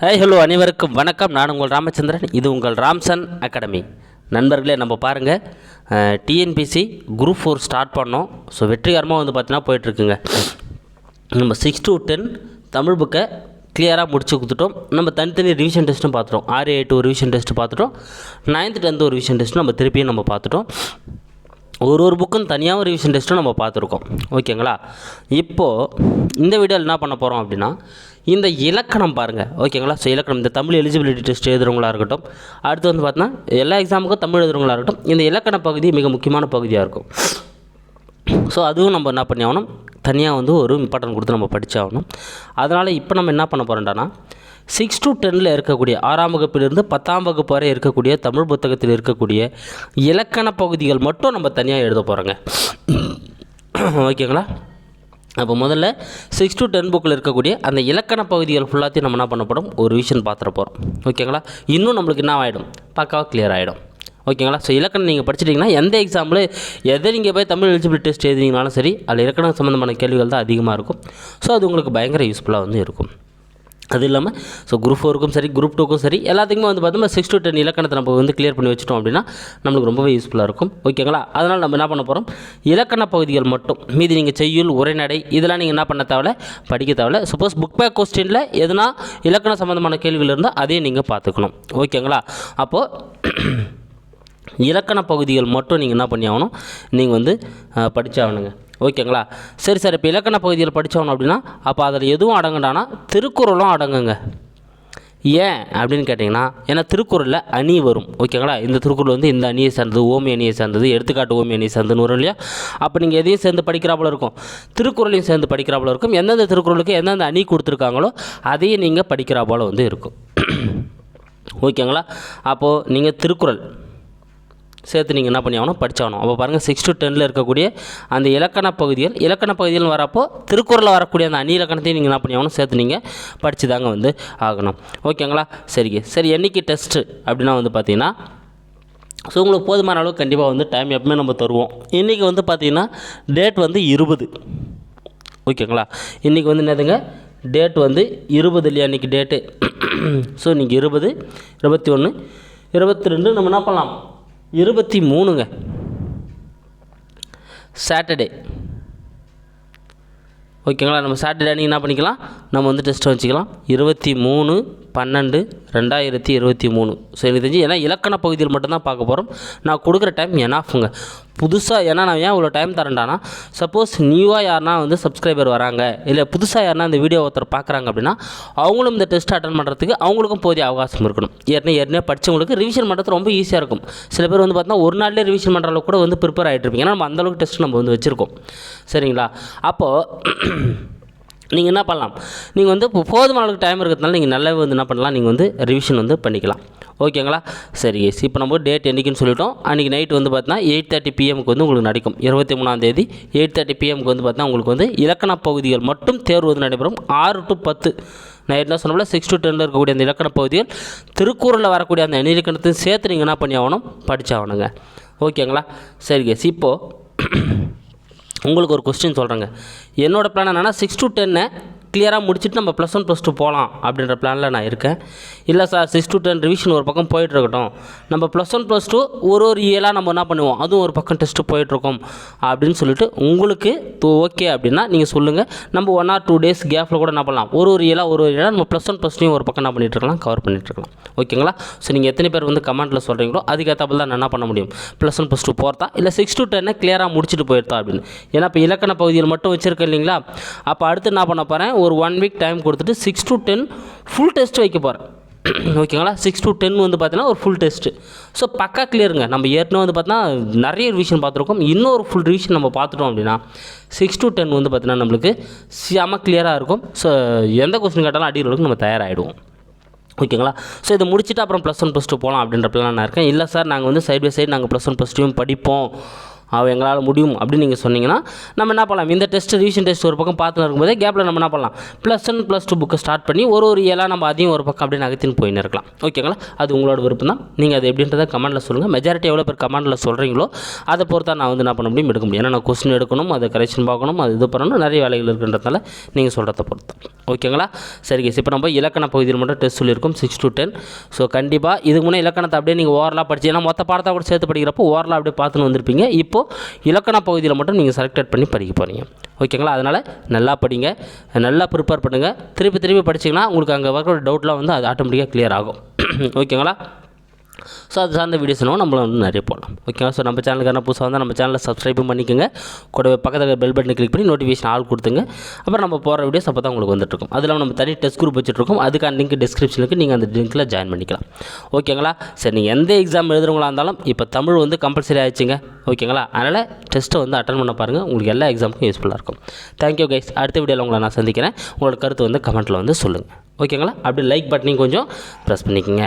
Hi hello அனைவருக்கும் வணக்கம். நான் உங்கள் ராமச்சந்திரன். இது உங்கள் ராம்சன் அகாடமி. நண்பர்களே நம்ம பாருங்கள் டிஎன்பிசி குரூப் ஃபோர் ஸ்டார்ட் பண்ணோம். ஸோ வெற்றிகரமாக வந்து பார்த்தீங்கன்னா போயிட்டுருக்குங்க. நம்ம சிக்ஸ் டு டென் தமிழ் புக்கை கிளியராக முடிச்சு கொடுத்துட்டோம். நம்ம தனித்தனி ரிவிஷன் டெஸ்ட்டும் பார்த்துட்டோம் ஆறு எட்டு ஒரு ரிவிஷன் டெஸ்ட்டு பார்த்துட்டோம் நைன்த்து டென்த்து ஒரு ரிவிஷன் டெஸ்ட்டும் நம்ம திருப்பியும் நம்ம பார்த்துட்டோம் ஒரு ஒரு புக்கும் தனியாகவும் ரிவிஷன் டெஸ்ட்டும் நம்ம பார்த்துருக்கோம் ஓகேங்களா இப்போது இந்த வீடியோவில் என்ன பண்ண போகிறோம் அப்படின்னா இந்த இலக்கணம் பாருங்கள் ஓகேங்களா? ஸோ இலக்கணம் இந்த தமிழ் எலிஜிபிலிட்டி டெஸ்ட் எழுதுறவங்களாக இருக்கட்டும் அடுத்து வந்து பார்த்தீங்கன்னா எல்லா எக்ஸாமுக்கும் தமிழ் எழுதுறவங்களாக இருக்கட்டும் இந்த இலக்கண பகுதி மிக முக்கியமான பகுதியாக இருக்கும். ஸோ அதுவும் நம்ம என்ன பண்ணி ஆகணும்? தனியாக வந்து ஒரு இம்பார்ட்டன்ட் கொடுத்து நம்ம படித்தாகணும் அதனால் இப்போ நம்ம என்ன பண்ண போகிறோம்டானா சிக்ஸ் டு டெனில் இருக்கக்கூடிய ஆறாம் வகுப்பிலிருந்து பத்தாம் வகுப்பு வரை இருக்கக்கூடிய தமிழ் புத்தகத்தில் இருக்கக்கூடிய இலக்கண பகுதிகள் மட்டும் நம்ம தனியாக எழுத போகிறோங்க ஓகேங்களா? அப்போ முதல்ல சிக்ஸ் டு டென் புக்கில் இருக்கக்கூடிய அந்த இலக்கண பகுதிகள் ஃபுல்லாத்தையும் நம்ம என்ன பண்ண போகிறோம் ஒரு விஷயம் பார்த்துட போகிறோம் ஓகேங்களா இன்னும் நம்மளுக்கு என்ன ஆகிடும் பக்காவாக கிளியர் ஆகிடும் ஓகேங்களா ஸோ இலக்கணம் நீங்கள் படிச்சிட்டிங்கன்னா எந்த எக்ஸாம்பிள் எதை நீங்கள் போய் தமிழ் எலிஜிபிலிட்டி டெஸ்ட் எழுதிங்கனாலும் சரி அதில் இலக்கணம் சம்மந்தமான கேள்விகள் தான் அதிகமாக இருக்கும். ஸோ அது உங்களுக்கு பயங்கர யூஸ்ஃபுல்லாக வந்து இருக்கும். அது இல்லாமல் ஸோ குரூப் ஃபோருக்கும் சரி குரூப் டூக்கும் சரி எல்லாத்துக்குமே வந்து பார்த்தோம்னா சிக்ஸ் டு டென் இலக்கணத்தை நம்ம வந்து கிளியர் பண்ணி வச்சிட்டோம் அப்படின்னா நம்மளுக்கு ரொம்பவே யூஸ்ஃபுல்லாக இருக்கும். ஓகேங்களா அதனால் நம்ம என்ன பண்ண போகிறோம் இலக்கண பகுதிகள் மட்டும். மீதி நீங்கள் செய்யுள் உரைநடை இதெல்லாம் நீங்கள் என்ன பண்ண தேவையில்ல? படிக்க தேவையில்ல. சப்போஸ் புக் பேக் கொஸ்டினில் எதுனா இலக்கண சம்மந்தமான கேள்விகள் இருந்தால் அதையும் நீங்கள் பார்த்துக்கணும். ஓகேங்களா அப்போது இலக்கண பகுதிகள் மட்டும் நீங்கள் என்ன பண்ணி ஆகணும்? நீங்கள் வந்து படித்தாகணுங்க ஓகேங்களா? சரி சார். இப்போ இலக்கண பகுதியில் படித்தாகணும் அப்படின்னா அப்போ அதில் எதுவும் அடங்குண்டானா திருக்குறளும் அடங்குங்க. ஏன் அப்படின்னு கேட்டிங்கன்னா ஏன்னா திருக்குறளில் அணி வரும். ஓகேங்களா? இந்த திருக்குறள் வந்து இந்த அணியை சேர்ந்தது ஓமி அணியை சேர்ந்தது எடுத்துக்காட்டு ஓமி அணியை சார்ந்துன்னு வரும் இல்லையா? அப்போ நீங்கள் எதையும் சேர்ந்து படிக்கிறாப்புல இருக்கும். திருக்குறளையும் சேர்ந்து படிக்கிறாப்புல இருக்கும். எந்தெந்த திருக்குறளுக்கு எந்தெந்த அணி கொடுத்துருக்காங்களோ அதையும் நீங்கள் படிக்கிறா போல வந்து இருக்கும். ஓகேங்களா? அப்போது நீங்கள் திருக்குறள் சேர்த்து நீங்கள் என்ன பண்ணி ஆகணும்? படிச்சாகணும். அப்போ பாருங்கள் சிக்ஸ் டு டெனில் இருக்கக்கூடிய அந்த இலக்கண பகுதிகள் இலக்கண பகுதிகள் வரப்போ திருக்குறளில் வரக்கூடிய அந்த அணி இலக்கணத்தையும் நீங்கள் என்ன பண்ணி ஆகணும்? சேர்த்து நீங்கள் படித்து தாங்க வந்து ஆகணும். ஓகேங்களா சரிங்க சரி என்னைக்கு டெஸ்ட்டு அப்படின்னா வந்து பார்த்தீங்கன்னா ஸோ உங்களுக்கு போதுமான அளவுக்கு கண்டிப்பாக வந்து டைம் எப்பவுமே நம்ம தருவோம். இன்றைக்கி வந்து பார்த்தீங்கன்னா டேட் வந்து இருபது. ஓகேங்களா இன்றைக்கி வந்து என்னதுங்க? டேட் வந்து இருபது இல்லையா இன்றைக்கி டேட்டு ஸோ இன்றைக்கி இருபது இருபத்தி ஒன்று இருபத்தி ரெண்டு நம்ம என்ன பண்ணலாம்? இருபத்தி மூணுங்க. சாட்டர்டே ஓகேங்களா நம்ம சாட்டர்டே அன்றைக்கி என்ன பண்ணிக்கலாம்? நம்ம வந்து டெஸ்ட் வச்சுக்கலாம். இருபத்தி மூணு பன்னெண்டு ரெண்டாயிரத்தி இருபத்தி மூணு. ஸோ எனக்கு தெரிஞ்சு ஏன்னா இலக்கண பகுதியில் மட்டும்தான் பார்க்க போகிறோம் நான் கொடுக்குற டைம் எனாஃபுங்க புதுசாக ஏன்னா நான் ஏன் இவ்வளோ டைம் தரேன்டானா சப்போஸ் நியூவாக யாருனா வந்து சப்ஸ்கிரைபர் வராங்க இல்லை புதுசாக யாருனா இந்த வீடியோ ஒருத்தர் பார்க்குறாங்க அப்படின்னா அவங்களும் இந்த டெஸ்ட் அட்டன் பண்ணுறதுக்கு அவங்களுக்கும் போதிய அவகாசம் இருக்கணும். ஏற்கனவே ஏற்கனவே படித்தவங்களுக்கு ரிவிஷன் பண்ணுறது ரொம்ப ஈஸியாக இருக்கும். சில பேர் வந்து பார்த்தீங்கன்னா ஒரு நாள்லேயே ரிவிஷன் பண்ணுற அளவுக்கு கூட வந்து ப்ரிப்பேர் ஆகிட்டு இருப்பீங்க ஏன்னா நம்ம அந்தளவுக்கு டெஸ்ட் நம்ம வந்து வச்சுருக்கோம். சரிங்களா? அப்போது நீங்கள் என்ன பண்ணலாம்? நீங்கள் வந்து இப்போ போதுமான அளவுக்கு டைம் இருக்கிறதுனால நீங்கள் நல்லாவே வந்து என்ன பண்ணலாம்? நீங்கள் வந்து ரிவிஷன் வந்து பண்ணிக்கலாம். ஓகேங்களா சரி எஸ் இப்போ நம்ம டேட் என்றைக்குன்னு சொல்லிட்டோம். அன்றைக்கி நைட் வந்து பார்த்தீங்கன்னா எயிட் தேர்ட்டி பிஎம்க்கு வந்து உங்களுக்கு நடக்கும். இருபத்தி மூணாம் தேதி எயிட் தேர்ட்டி பிஎம்க்கு வந்து பார்த்தீங்கன்னா உங்களுக்கு வந்து இலக்கண பகுதிகள் மட்டும் தேர்வு வந்து நடைபெறும். ஆறு டு பத்து நான் என்ன சொன்னோம்ல சிக்ஸ் டு டெனில் இருக்கக்கூடிய அந்த இலக்கண பகுதிகள் திருக்கூரில் வரக்கூடிய அந்த இலக்கணத்தையும் சேர்த்து நீங்கள் என்ன பண்ணி ஆகணும்? படித்தாகணுங்க ஓகேங்களா சரி எஸ் இப்போது உங்களுக்கு ஒரு கொஸ்டின் சொல்கிறேங்க என்னோடய பிளான் என்னென்னா சிக்ஸ் டு டென்னை கிளியராக முடிச்சுட்டு நம்ம ப்ளஸ் ஒன் ப்ளஸ் டூ போகலாம் அப்படின்ற பிளானில் நான் இருக்கேன். இல்லை sir six to ten revision ஒரு பக்கம் போயிட்டு இருக்கட்டும் நம்ம ப்ளஸ் ஒன் ப்ளஸ் டூ ஒரு ஒரு இயலாக நம்ம என்ன பண்ணுவோம்? அதுவும் ஒரு பக்கம் டெஸ்ட்டு போயிட்டுருக்கோம் அப்படின்னு சொல்லிட்டு உங்களுக்கு ஓகே அப்படின்னா நீங்கள் சொல்லுங்கள் நம்ம ஒன் ஆர் டூ டேஸ் கேப்பில் கூட என்ன பண்ணலாம்? ஒரு ஒரு இயலாக ஒரு ஒரு இயலாக நம்ம ப்ளஸ் ஒன் ப்ளஸ் டூ ஒரு பக்கம் என்ன பண்ணிட்டுருக்கலாம் கவர் பண்ணிட்டுருக்கலாம் ஓகேங்களா ஸோ நீங்கள் எத்தனை பேர் வந்து கமெண்ட்டில் சொல்கிறீங்களோ அதுக்கேற்றப்பல தான் நான் என்ன பண்ண முடியும்? ப்ளஸ் ஒன் ப்ளஸ் டூ போகிறதா இல்லை சிக்ஸ் டு டென்னை கிளியராக முடிச்சுட்டு போயிருத்தா அப்படின்னு? ஏன்னா இப்போ இலக்கண பகுதியில் மட்டும் வச்சுருக்கேன் இல்லைங்களா? அப்போ அடுத்து என்ன பண்ண போகிறேன் ஒரு ஒன் வீக் டைம் கொடுத்துட்டு six to ten full test வைக்க போகிறேன் ஓகேங்களா? சிக்ஸ் டு டென் வந்து பார்த்தீங்கன்னா ஒரு ஃபுல் டெஸ்ட்டு ஸோ பக்கா கிளியருங்க நம்ம ஏற்கனவே வந்து பார்த்தீங்கன்னா நிறைய ரிவிஷன் பார்த்துருக்கோம். இன்னொரு ஃபுல் ரிவிஷன் நம்ம பார்த்துட்டோம் அப்படின்னா சிக்ஸ் டு டென் வந்து பார்த்தீங்கன்னா நம்மளுக்கு செம கிளியராக இருக்கும். ஸோ எந்த கொஸ்டின் கேட்டாலும் அடிக்கிறதுக்கு நம்ம தயாராகிடுவோம் ஓகேங்களா? ஸோ இதை முடிச்சுட்டு அப்புறம் ப்ளஸ் ஒன் ப்ளஸ் டூ போகலாம் அப்படின்ற பிளான் நான் இருக்கேன். இல்லை சார் நாங்கள் வந்து சைட் பை சைடு நாங்கள் ப்ளஸ் ஒன் ப்ளஸ் டூவும் படிப்போம். அவள் எங்களால் முடியும் அப்படின்னு நீங்கள் சொன்னீங்கன்னா நம்ம என்ன பண்ணலாம்? இந்த டெஸ்ட் ரிவிஷன் டெஸ்ட் ஒரு பக்கம் பார்த்துன்னு இருக்கும்போதே கேப்பில் நம்ம என்ன பண்ணலாம்? ப்ளஸ் ஒன் ப்ளஸ் டூ புக்கை ஸ்டார்ட் பண்ணி ஒரு ஒரு ஏழாக நம்ம அதையும் ஒரு பக்கம் அப்படியே நகர்த்தின்னு போயின்னு இருக்கலாம். ஓகேங்களா அது உங்களோட விருப்பம் தான் நீங்கள் அது எப்படின்றத கமெண்ட்டில் சொல்லுங்கள் மெஜாரிட்டி எவ்வளோ பேர் கமெண்ட்டில் சொல்கிறீங்களோ அதை பொறுத்தா நான் வந்து என்ன பண்ண முடியும்? எடுக்க முடியும். ஏன்னா நான் கொஸ்டின் எடுக்கணும் அதை கரெக்ஷன் பார்க்கணும் அது இது பண்ணணும் நிறைய வேலைகள் இருக்குன்றதுனால நீங்கள் சொல்கிறத பொறுத்து. ஓகேங்களா சரி கேஸ் இப்போ நம்ம இலக்கண பகுதியில் மட்டும் டெஸ்ட் சொல்லியிருக்கோம் சிக்ஸ் டு டென் ஸோ கண்டிப்பாக இதுக்கு முன்னே இலக்கணத்தை அப்படியே நீங்கள் ஓரலாக படிச்சு ஏன்னா மொத்த பாடத்தை கூட சேர்த்து படிக்கிறப்போ ஓரலாக அப்படியே பார்த்துன்னு வந்திருப்பீங்க. இப்போ இலக்கண பகுதியில் மட்டும் நீங்கள் செலக்டட் பண்ணி படிக்க போகிறீங்க ஓகேங்களா அதனால் நல்லா படிங்க. நல்லா ப்ரிப்பேர் பண்ணுங்கள் திருப்பி திருப்பி படிச்சிங்கன்னா உங்களுக்கு அங்கே வர டவுட்லாம் வந்து அது ஆட்டோமேட்டிக்காக கிளியர் ஆகும். ஓகேங்களா ஸோ அது சார்ந்த வீடியோஸ் நம்ம நம்மள வந்து நிறைய போடலாம். ஓகேவா ஸோ நம்ம சேனலுக்கான புதுசாக வந்தால் நம்ம சேனலை சப்ஸ்கிரைபும் பண்ணிக்கோங்க. கூடவே பக்கத்தில் பெல் பட்டனை கிளிக் பண்ணி நோட்டிஃபிகேஷன் ஆள் கொடுத்துங்க. அப்புறம் நம்ம போகிற வீடியோஸ் அப்போ தான் உங்களுக்கு வந்துட்டுருக்கும். அது இல்லாமல் நம்ம தனி டெஸ்ட் குரூப் வச்சுட்ருக்கோம் அதுக்கான லிங்க் டிஸ்கிரிப்ஷனுக்கு நீங்கள் அந்த லிங்க்கில் ஜாயின் பண்ணிக்கலாம். ஓகேங்களா சரி நீங்கள் எந்த எக்ஸாம் எழுதுறவங்களா இருந்தாலும் இப்போ தமிழ் வந்து கம்பல்சரி ஆயிடுச்சுங்க. ஓகேங்களா அதனால் டெஸ்ட்டை வந்து அட்டன் பண்ண பாருங்கள் உங்களுக்கு எல்லா எக்ஸாமுக்கும் யூஸ்ஃபுல்லாக இருக்கும். தேங்க்யூ கைஸ் அடுத்த வீடியோவில் உங்களை நான் சந்திக்கிறேன். உங்களோட கருத்து வந்து கமெண்ட்டில் வந்து சொல்லுங்கள் ஓகேங்களா அப்படி லைக் பட்டனையும் கொஞ்சம் ப்ரெஸ் பண்ணிக்கோங்க.